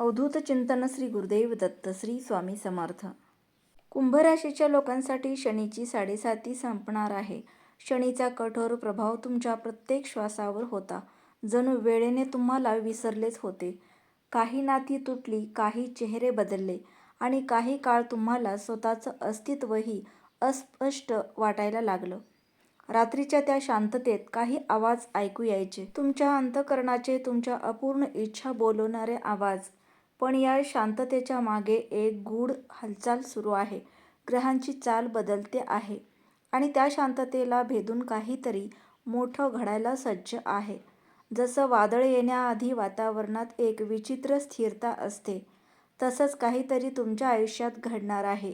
अवधूत चिंतन श्री गुरुदेव दत्त श्री स्वामी समर्थ. कुंभराशीच्या लोकांसाठी शनीची साडेसाती संपणार आहे. शनीचा कठोर प्रभाव तुमच्या प्रत्येक श्वासावर होता. जणू वेळेने तुम्हाला विसरलेच होते. काही नाती तुटली काही चेहरे बदलले आणि काही काळ तुम्हाला स्वतःचं अस्तित्वही अस्पष्ट वाटायला लागलं. रात्रीच्या त्या शांततेत काही आवाज ऐकू यायचे. तुमच्या अंतकरणाचे तुमच्या अपूर्ण इच्छा बोलवणारे आवाज पण या शांततेच्या मागे एक गूढ हालचाल सुरू आहे. ग्रहांची चाल बदलते आहे आणि त्या शांततेला भेदून काहीतरी मोठं घडायला सज्ज आहे. जसं वादळ येण्याआधी वातावरणात एक विचित्र स्थिरता असते तसंच काहीतरी तुमच्या आयुष्यात घडणार आहे.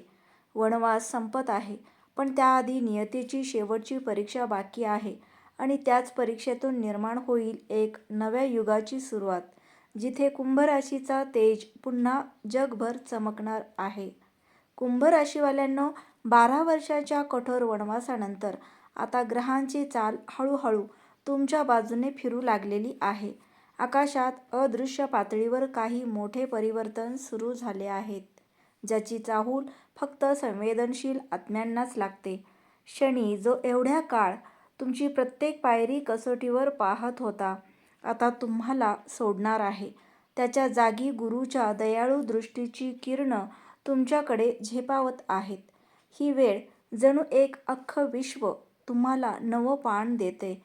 वनवास संपत आहे पण त्याआधी नियतीची शेवटची परीक्षा बाकी आहे आणि त्याच परीक्षेतून निर्माण होईल एक नव्या युगाची सुरुवात. जिथे कुंभ राशीचा तेज पुन्हा जगभर चमकणार आहे. कुंभराशीवाल्यांनो बारा वर्षाच्या कठोर वनवासानंतर आता ग्रहांची चाल हळूहळू तुमच्या बाजूने फिरू लागलेली आहे. आकाशात अदृश्य पातळीवर काही मोठे परिवर्तन सुरू झाले आहेत. ज्याची चाहूल फक्त संवेदनशील आत्म्यांनाच लागते. शनी जो एवढ्या काळ तुमची प्रत्येक पायरी कसोटीवर पाहत होता. आता तुम्हाला सोडणार आहे. त्याच्या जागी गुरुच्या दयाळू दृष्टीची किरणं तुमच्याकडे झेपावत आहेत. ही वेळ जणू एक अख्खं विश्व तुम्हाला नवं पान देते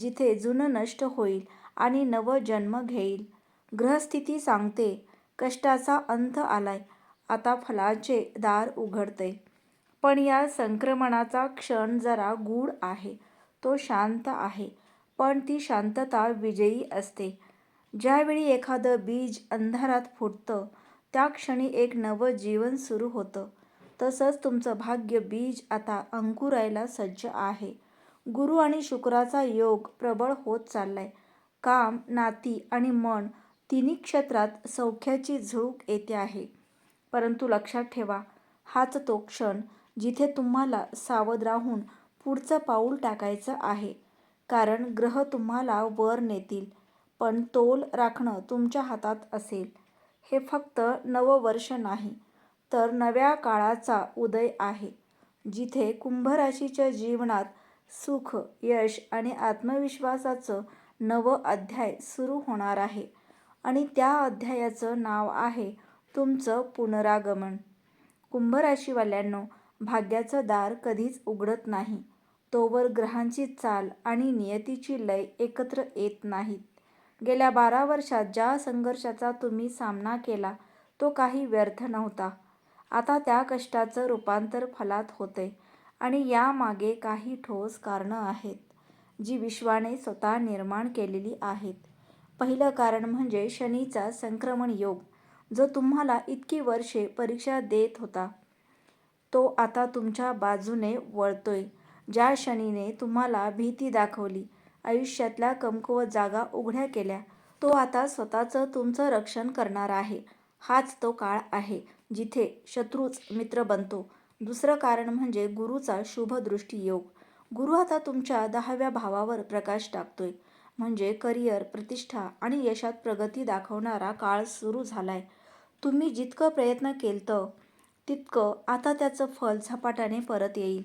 जिथे जुनं नष्ट होईल आणि नवं जन्म घेईल. ग्रहस्थिती सांगते कष्टाचा अंत आलाय आता फलाचे दार उघडते. पण या संक्रमणाचा क्षण जरा गूढ आहे तो शांत आहे. पण ती शांतता विजयी असते. ज्यावेळी एखादं बीज अंधारात फुटतं त्या क्षणी एक नवं जीवन सुरू होतं. तसंच तुमचं भाग्य बीज आता अंकुरायला सज्ज आहे. गुरु आणि शुक्राचा योग प्रबळ होत चाललाय. काम नाती आणि मन तिन्ही क्षेत्रात सौख्याची झुळूक येते आहे. परंतु लक्षात ठेवा हाच तो क्षण जिथे तुम्हाला सावध राहून पुढचं पाऊल टाकायचं आहे. कारण ग्रह तुम्हाला वर नेतील पण तोल राखणं तुमच्या हातात असेल. हे फक्त नववर्ष नाही तर नव्या काळाचा उदय आहे जिथे कुंभ राशीच्या जीवनात सुख यश आणि आत्मविश्वासाचं नवं अध्याय सुरू होणार आहे आणि त्या अध्यायाचं नाव आहे तुमचं पुनरागमन. कुंभ राशीवाल्यांनो भाग्याचं दार कधीच उघडत नाही. तोवर ग्रहांची चाल आणि नियतीची लय एकत्र येत नाहीत. गेल्या बारा वर्षात ज्या संघर्षाचा तुम्ही सामना केला तो काही व्यर्थ नव्हता. आता त्या कष्टाचं रूपांतर फलात होते आणि यामागे काही ठोस कारणं आहेत जी विश्वाने स्वतः निर्माण केलेली आहेत. पहिलं कारण म्हणजे शनीचा संक्रमण योग जो तुम्हाला इतकी वर्षे परीक्षा देत होता. तो आता तुमच्या बाजूने वळतोय. ज्या शनीने तुम्हाला भीती दाखवली आयुष्यातल्या कमकुवत जागा उघड्या केल्या तो आता स्वतःचं तुमचं रक्षण करणार आहे. हाच तो काळ आहे जिथे शत्रूच मित्र बनतो. दुसरं कारण म्हणजे गुरुचा शुभदृष्टी योग. गुरु आता तुमच्या दहाव्या भावावर प्रकाश टाकतोय. म्हणजे करिअर प्रतिष्ठा आणि यशात प्रगती दाखवणारा काळ सुरू झालाय. तुम्ही जितकं प्रयत्न केलतं तितकं आता त्याचं फल झपाट्याने परत येईल.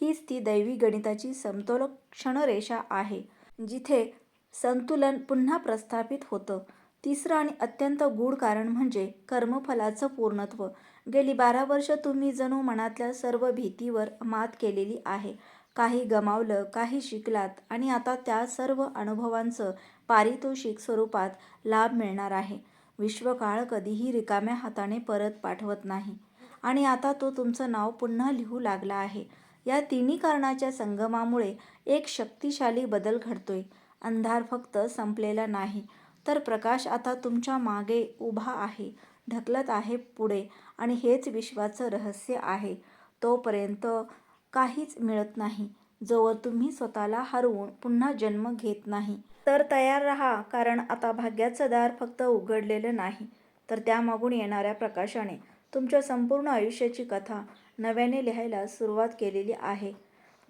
हीच ती दैवी गणिताची समतोल क्षणरेषा आहे जिथे संतुलन पुन्हा प्रस्थापित होतं. तिसरं आणि अत्यंत गूढ कारण म्हणजे कर्मफलाचं पूर्णत्व. गेली बारा वर्ष तुम्ही जणू मनातल्या सर्व भीतीवर मात केलेली आहे. काही गमावलं काही शिकलात आणि आता त्या सर्व अनुभवांचं पारितोषिक स्वरूपात लाभ मिळणार आहे. विश्वकाळ कधीही रिकाम्या हाताने परत पाठवत नाही. आणि आता तो तुमचं नाव पुन्हा लिहू लागला आहे. या तिन्ही कारणाच्या संगमामुळे एक शक्तिशाली बदल घडतोय. अंधार फक्त संपलेला नाही तर प्रकाश आता तुमच्या मागे उभा आहे ढकलत आहे पुढे आणि हेच विश्वाचं रहस्य आहे. तोपर्यंत काहीच मिळत नाही. जोवर तुम्ही स्वतःला हरवून पुन्हा जन्म घेत नाही. तर तयार राहा कारण आता भाग्याचं दार फक्त उघडलेलं नाही. तर त्यामागून येणाऱ्या प्रकाशाने तुमच्या संपूर्ण आयुष्याची कथा नव्याने लिहायला सुरुवात केलेली आहे.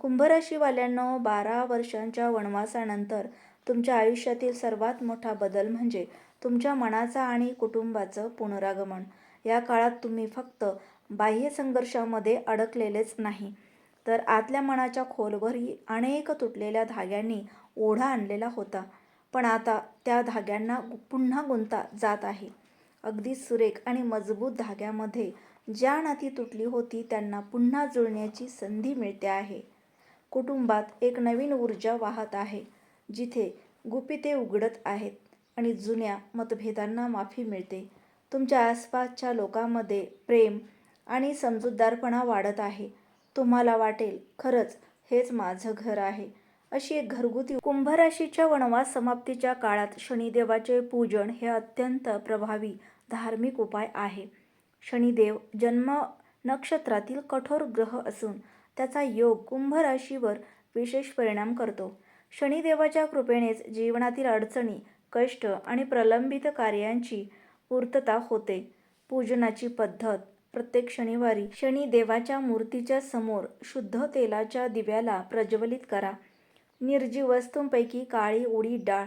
कुंभराशीवाल्यांनो बारा वर्षांच्या वनवासानंतर तुमच्या आयुष्यातील सर्वात मोठा बदल म्हणजे तुमच्या मनाचा आणि कुटुंबाचं पुनरागमन. या काळात तुम्ही फक्त बाह्य संघर्षामध्ये अडकलेलेच नाही तर आतल्या मनाच्या खोलवरही अनेक तुटलेल्या धाग्यांनी ओढा आणलेला होता. पण आता त्या धाग्यांना गु- पुन्हा गुंता जात आहे. अगदी सुरेख आणि मजबूत धाग्यामध्ये ज्या नाती तुटली होती त्यांना पुन्हा जुळण्याची संधी मिळते आहे. कुटुंबात एक नवीन ऊर्जा वाहत आहे जिथे गुपिते उघडत आहेत आणि जुन्या मतभेदांना माफी मिळते. तुमच्या आसपासच्या लोकांमध्ये प्रेम आणि समजूतदारपणा वाढत आहे. तुम्हाला वाटेल खरंच हेच माझं घर आहे. अशी एक घरगुती कुंभराशीच्या वनवास समाप्तीच्या काळात शनिदेवाचे पूजन हे अत्यंत प्रभावी धार्मिक उपाय आहे. शनिदेव जन्म नक्षत्रातील कठोर ग्रह असून त्याचा योग कुंभ राशीवर विशेष परिणाम करतो. शनिदेवाच्या कृपेनेच जीवनातील अडचणी कष्ट आणि प्रलंबित कार्यांची पूर्तता होते. पूजनाची पद्धत प्रत्येक शनिवारी शनिदेवाच्या मूर्तीच्या समोर शुद्ध तेलाच्या दिव्याला प्रज्वलित करा. निर्जीव वस्तूंपैकी काळी उडी डाळ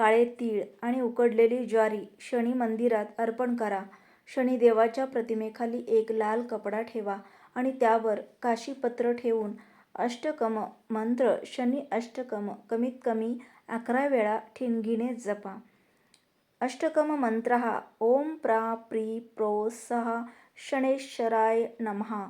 काळे तीळ आणि उकडलेली ज्वारी शनी मंदिरात अर्पण करा. शनिदेवाच्या प्रतिमेखाली एक लाल कपडा ठेवा आणि त्यावर काशीपत्र ठेवून अष्टकम मंत्र शनी अष्टकम कमीत कमी अकरा वेळा ठिणगीने जपा. अष्टकम मंत्र हा ओम प्रा प्री प्रो सहा शनेश्वराय नमहा.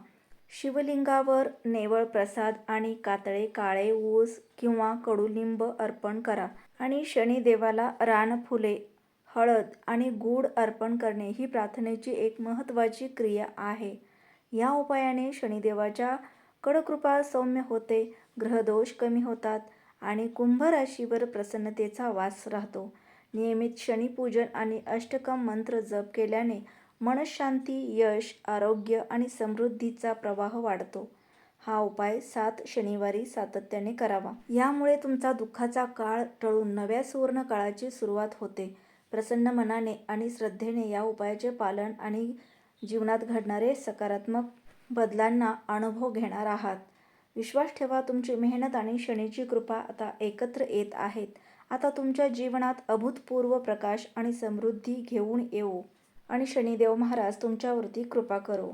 शिवलिंगावर नेवळ प्रसाद आणि कातळे काळे ऊस किंवा कडुलिंब अर्पण करा. आणि शनिदेवाला रानफुले हळद आणि गूळ अर्पण करणे ही प्रार्थनेची एक महत्त्वाची क्रिया आहे. या उपायाने शनिदेवाच्या कडकृपा सौम्य होते ग्रहदोष कमी होतात आणि कुंभ राशीवर प्रसन्नतेचा वास राहतो. नियमित शनिपूजन आणि अष्टकम मंत्र जप केल्याने मनशांती यश आरोग्य आणि समृद्धीचा प्रवाह वाढतो. हा उपाय सात शनिवारी सातत्याने करावा. यामुळे तुमचा दुःखाचा काळ टळून नव्या सुवर्ण काळाची सुरुवात होते. प्रसन्न मनाने आणि श्रद्धेने या उपायाचे पालन आणि जीवनात घडणारे सकारात्मक बदलांना अनुभव घेणार आहात. विश्वास ठेवा तुमची मेहनत आणि शनीची कृपा आता एकत्र येत आहेत. आता तुमच्या जीवनात अभूतपूर्व प्रकाश आणि समृद्धी घेऊन येऊ. आणि शनिदेव महाराज तुमच्यावरती कृपा करो.